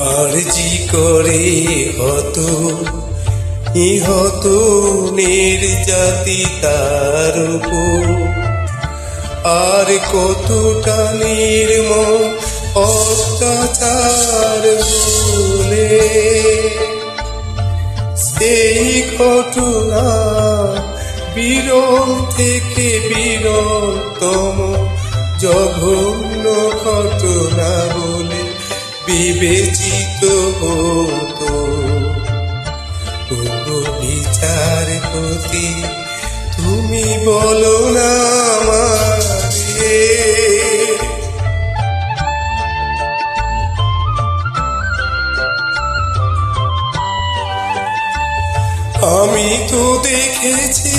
আরজি করে হত, ইহত নির্যাতি তার আর কতটা নির্ম অত্যাচার বলে, সেই ঘটনা বিরল থেকে বিরলতম জঘন্য ঘটনা বলে। বিবেচিত হতো। পুরো বিচার প্রতি তুমি বলো না আমি তো দেখেছি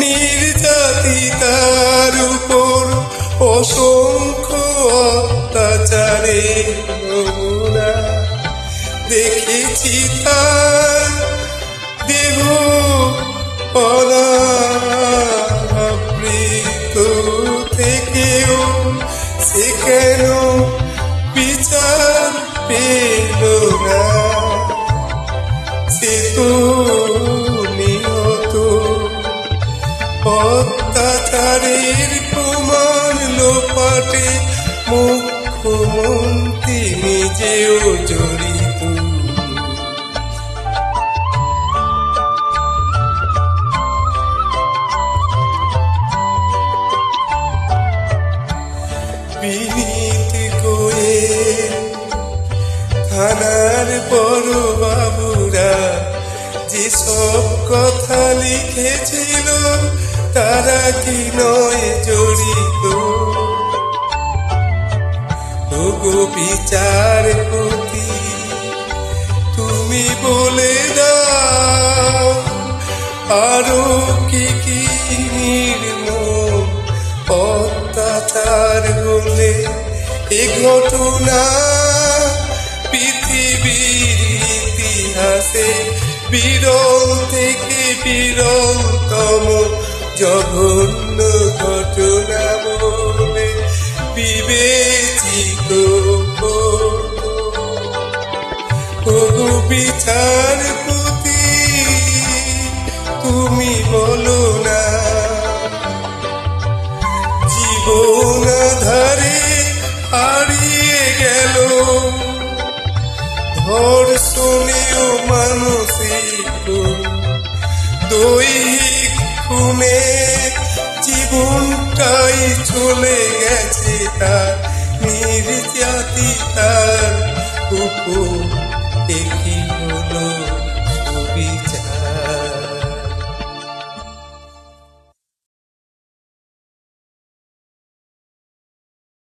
নির্যাতিতার উপর দেখেছি তার দেহ অনাবৃত থেকেও সে কেন বিচার পেল না? সে তো নিহত। অত্যাচারের প্রমাণ লোপাটে মুখ্যমন্ত্রী নিজেও জড়িত বিনীত গোয়েল থানার বড় যেসব কথা লিখেছিল তারা কি নয় জড়িত? ওগো বিচার প্রতি তুমি বলে দাও, আরও কি কি নির্মম অত্যাচার হলে এ ঘটনা পৃথিবীর ইতিহাসে বিরল থেকে বিরলতম, জঘন্য ঘটনা। ওগো বিচার প্রতি তুমি বলো না। জীবন ধারে হারিয়ে গেল। ধর্ষণেও মানসিক দৈহিক খুনে জীবনটাই চলে গেছে তার নির্যাতি তার pequeno.